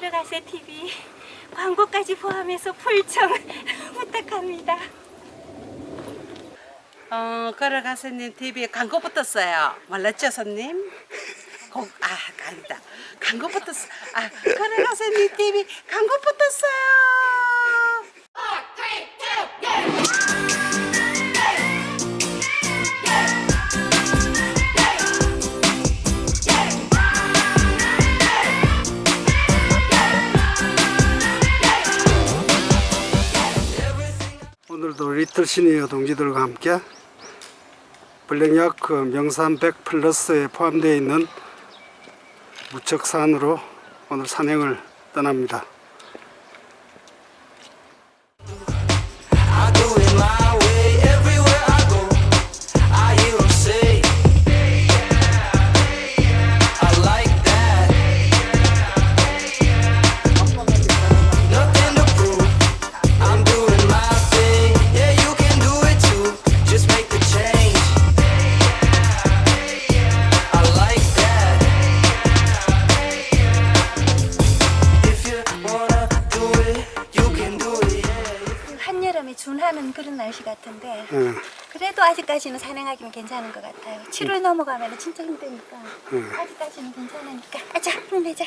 걸어가세 TV 광고까지 포함해서 풀청 부탁합니다. 어, 걸어가세님 TV에 광고 붙었어요. 몰랐죠, 손님? 고, 아, 아니다. 광고 붙었어. 아, 걸어가세님 TV 광고 붙었어요. 오늘도 리틀 시니어 동지들과 함께 블랙야크 명산 100 플러스에 포함되어 있는 무척산으로 오늘 산행을 떠납니다. 아직까지는 산행하기는 괜찮은 것 같아요. 음. 7월 넘어가면 진짜 힘드니까. 음. 아직까지는 괜찮으니까. 아, 자, 힘내자.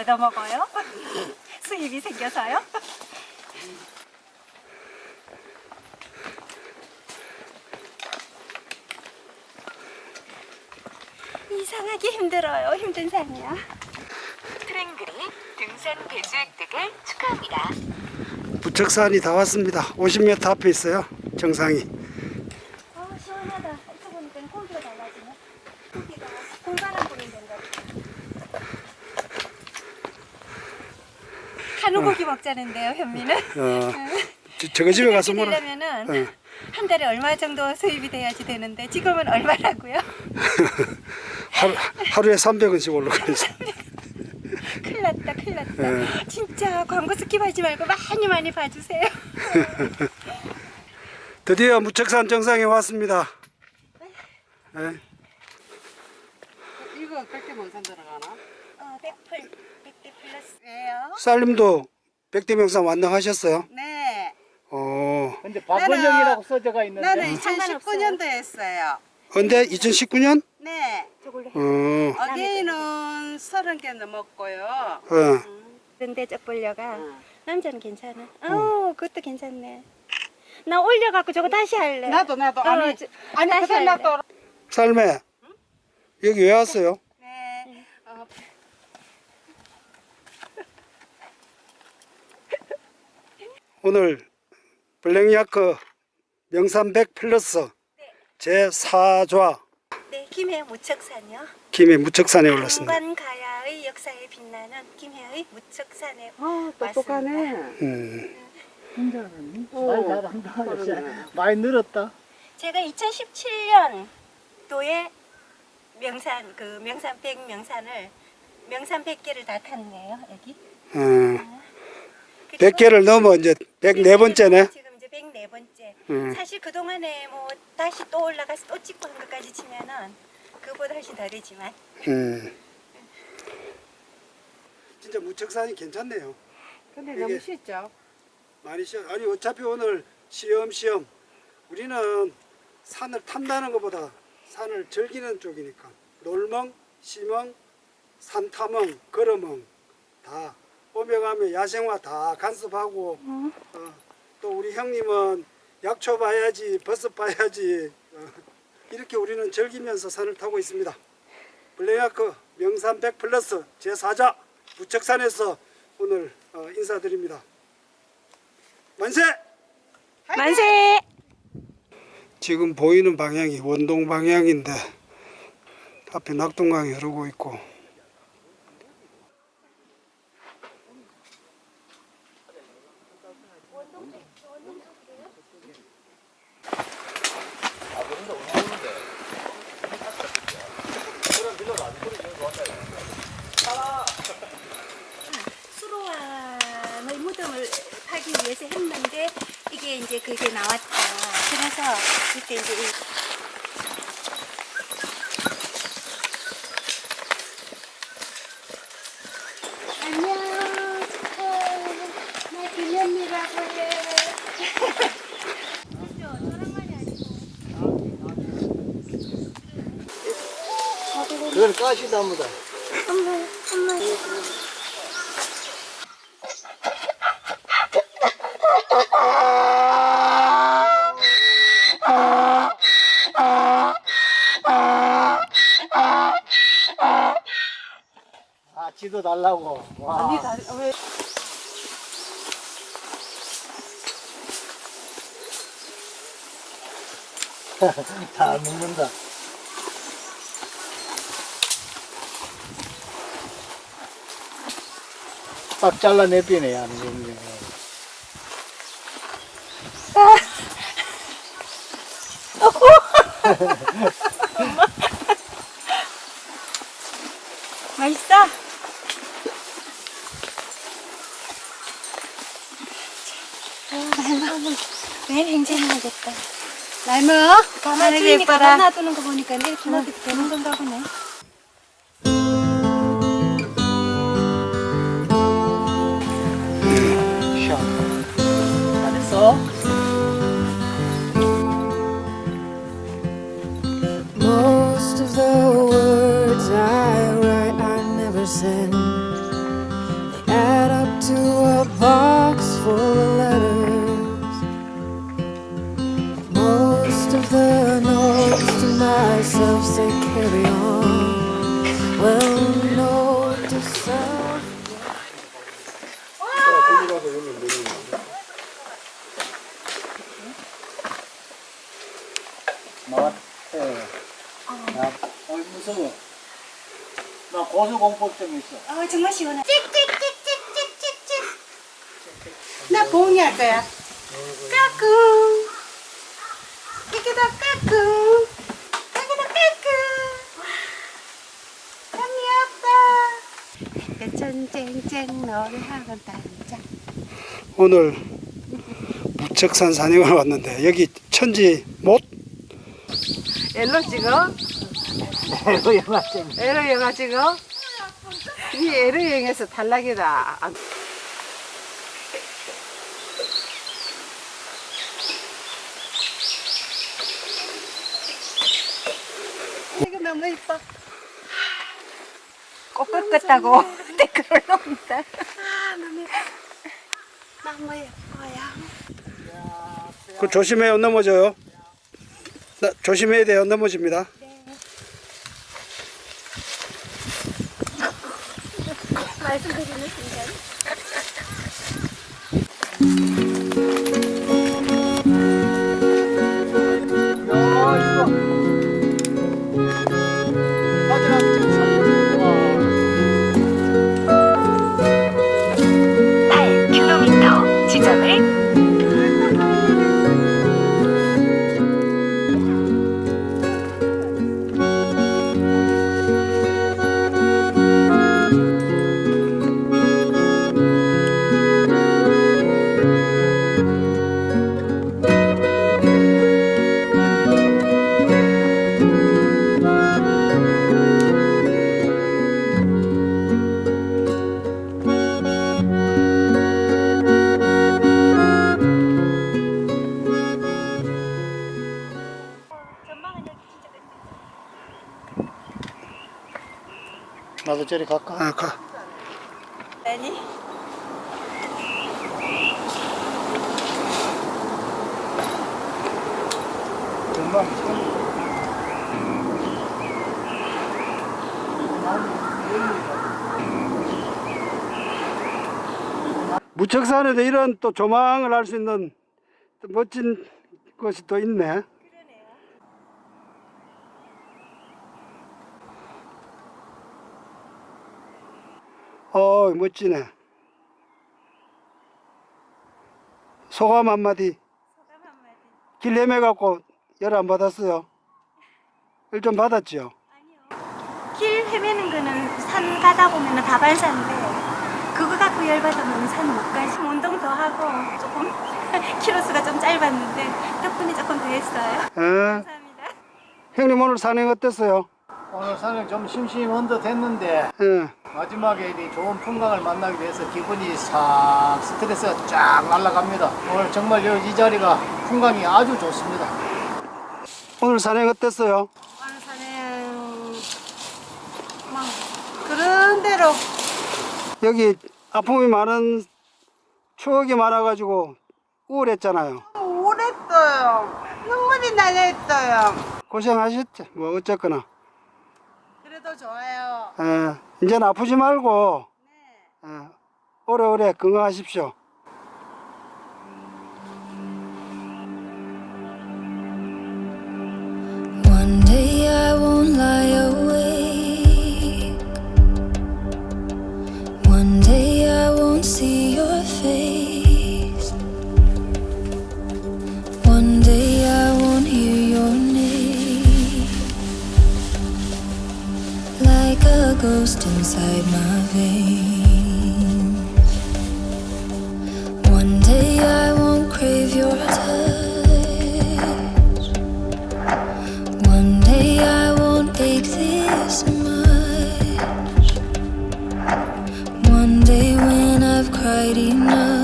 얻어먹어요. 수입이 생겨서요. 이상하게 힘들어요. 힘든 산이야. 트랭글이 등산 배수 획득을 축하합니다. 무척산이 다 왔습니다. 50m 앞에 있어요. 정상이. 아 시원하다. 이쪽 보니까 공기가 달라지네. 공기가 공간을 보는 데인가 먹자는데요, 현미는. 어, 저, 저거 집에 가서 뭐라. 되려면은 어. 한 달에 얼마 정도 수입이 돼야지 되는데 지금은 얼마라고요? 하루, 하루에 300원씩 올라가야지. 큰일 났다, 큰일 났다. 네. 진짜 광고 스킵하지 말고 많이 많이 봐주세요. 드디어 무척산 정상에 왔습니다. 예. 이거 이거 백대문산 들어가나? 어, 백플, 백대 플러스예요. 쌀님도 백대명산 완등하셨어요? 네. 어, 근데 박원영이라고 써져가 있는데 나는 상관없어요. 2019년도에 했어요. 언제 2019년? 네. 저걸로. 어, 어게인은 서른 개 넘었고요. 어. 근데 쩍 벌려가 응. 남자는 괜찮아. 어, 그것도 괜찮네. 나 올려갖고 저거 다시 할래. 나도 나도 어, 아니 저- 아니 다시 그때 할래. 나도 쌀매 여기 왜 왔어요? 네. 어, 오늘 블랙야크 명산백 플러스 제 4좌 네, 김해 무척산이요. 김해 무척산에 올랐습니다. 한관가야의 역사에 빛나는 김해의 무척산에 아, 똑똑하네. 음, 어, 말 잘한다 그러네. 많이 늘었다 제가 2017년도에 명산 그 명산 백 명산을 명산 100개를 다 탔네요 여기. 어, 그리고 100개를 넘어 이제 104번째네. 지금 이제 104번째. 음. 사실 그 동안에 뭐 다시 또 올라가서 또 찍고 한 것까지 치면은 그보다 훨씬 더 되지만 음. 진짜 무척산이 괜찮네요. 근데 이게- 너무 쉽죠? 많이 쉬어. 아니 어차피 오늘 시험 시험 우리는 산을 탐다는 것보다 산을 즐기는 쪽이니까 놀멍, 시멍, 산타멍, 걸어멍 다 오며 가며 야생화 다 간섭하고 어, 또 우리 형님은 약초 봐야지 버섯 봐야지 어, 이렇게 우리는 즐기면서 산을 타고 있습니다. 블랙야크 명산 100 플러스 제4자 무척산에서 오늘 어, 인사드립니다. 만세! 만세! 지금 보이는 방향이 원동 방향인데 앞에 낙동강이 흐르고 있고 수로암의 무덤을 파기 위해서 했는데 이게 이제 그게 나왔다. 그래서 그때 이제 이 안녕. 나 김현미라고 해. 그건 가시나무다 엄마, 엄마. 아 지도 달라고 와. 아니 다 왜? 잘 먹는다 딱 잘라내비네 하는 거 맛있어? 매일 행진해야겠다. 날무 가만히 주인이 가만 놔두는 거 보니까 이렇게 놔도 되는 건가 보네. 샤 잘했어 Most of the words I write I never send. 야 어이 무서워 나 고소공포증 있어 아 정말 시원해. 찍찍찍찍찍찍찍. 나 봉이 할 거야. 까꿍. 이게다 까꿍. 이게다 까꿍. 전쟁쟁 너를 하건 단짝. 오늘 무척산 산행을 왔는데 여기 천지 못 엘로 찍어? 에로 영화쟁이. 에러 영화 찍어? 이 에러 영에서 탈락이다. 아, 이거 너무 이뻐. 꼭 꺾었다고 댓글을 놉니다. 너무 예뻐요. 그 조심해요 넘어져요 나, 조심해야 돼요 넘어집니다 말씀드리는 순간. 저리 갈까? 아, 가. 아니. 무척산에도 이런 또 조망을 할 수 있는 또 멋진 것이 또 있네. 어, 멋지네. 소감 한마디. 길 헤매갖고 열 안 받았어요. 열 좀 받았죠. 길 헤매는 거는 산 가다 보면 다발산인데 그거 갖고 열 받으면 산 못 가지. 운동 더 하고 조금 키로수가 좀 짧았는데 덕분에 조금 더 했어요. 예. 감사합니다. 형님 오늘 산행 어땠어요? 오늘 산행 좀 심심한 듯 했는데 예. 마지막에 이 좋은 풍광을 만나게 돼서 기분이 싹 스트레스가 쫙 날아갑니다. 오늘 정말 이 자리가 풍광이 아주 좋습니다. 오늘 산행 어땠어요? 오늘 산행 뭐 그런 대로 여기 아픔이 많은 추억이 많아가지고 우울했잖아요. 우울했어요. 눈물이 나려 했어요. 고생하셨죠. 뭐 어쨌거나. 그래도 좋아요. 예, 이제는 아프지 말고 예, 오래오래 건강하십시오. Ghost inside my veins. One day I won't crave your touch. One day I won't ache this much. One day when I've cried enough,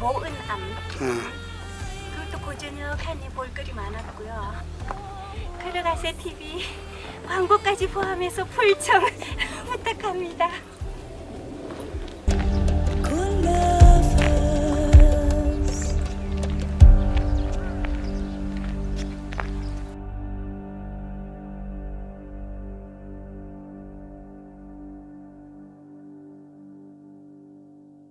모은암. 예. 그것도 고즈넉하니 볼거리 많았고요. 크르가세 TV 광고까지 포함해서 풀청 부탁합니다.